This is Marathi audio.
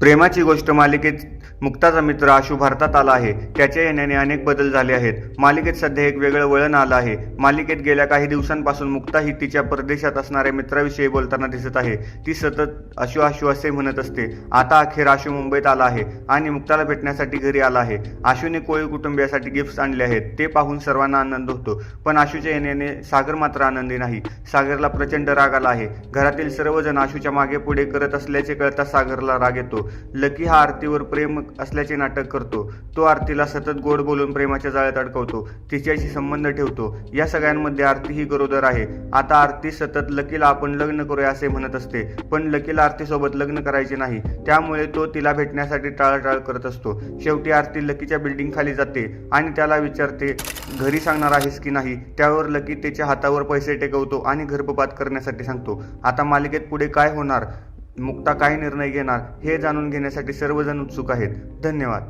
प्रेमाची गोष्ट मालिकेत मुक्ताचा मित्र आशू भारतात आला आहे. त्याच्या येण्याने अनेक बदल झाले आहेत. मालिकेत सध्या एक वेगळं वळण आलं आहे. मालिकेत गेल्या काही दिवसांपासून मुक्ता ही तिच्या परदेशात असणाऱ्या मित्राविषयी बोलताना दिसत आहे. ती सतत आशू आशू असे म्हणत असते आता अखेर आशू मुंबईत आला आहे आणि मुक्ताला भेटण्यासाठी घरी आला आहे. आशूने कोळी कुटुंबियासाठी गिफ्ट्स आणले आहेत. ते पाहून सर्वांना आनंद होतो. पण आशूच्या येण्याने सागर मात्र आनंदी नाही. सागरला प्रचंड राग आला आहे. घरातील सर्वजण आशूच्या मागे पुढे करत असल्याचे कळता सागरला राग येतो. लकी हा आरतीवर प्रेम असल्याचे नाटक करतो. तो आरतीला सतत गोड बोलून प्रेमाच्या जाळ्यात अडकवतो. तिच्याशी संबंध ठेवतो. या सगळ्यांमध्ये आरती ही गरोदर आहे. आता आरती सतत लकीला आपण लग्न करूया असे म्हणत असते. पण लकीला आरतीसोबत लग्न करायचे नाही. त्यामुळे तो तिला भेटण्यासाठी टाळाटाळ करत असतो. शेवटी आरती लकीच्या बिल्डिंग खाली जाते आणि त्याला विचारते घरी सांगणार आहेस की नाही? त्यावर लकी त्याच्या हातावर पैसे टेकवतो आणि गर्भपात करण्यासाठी सांगतो. आता मालिकेत पुढे काय होणार? मुक्ता काय निर्णय घेणार हे जाणून घेण्यासाठी सर्वजण उत्सुक आहेत. धन्यवाद.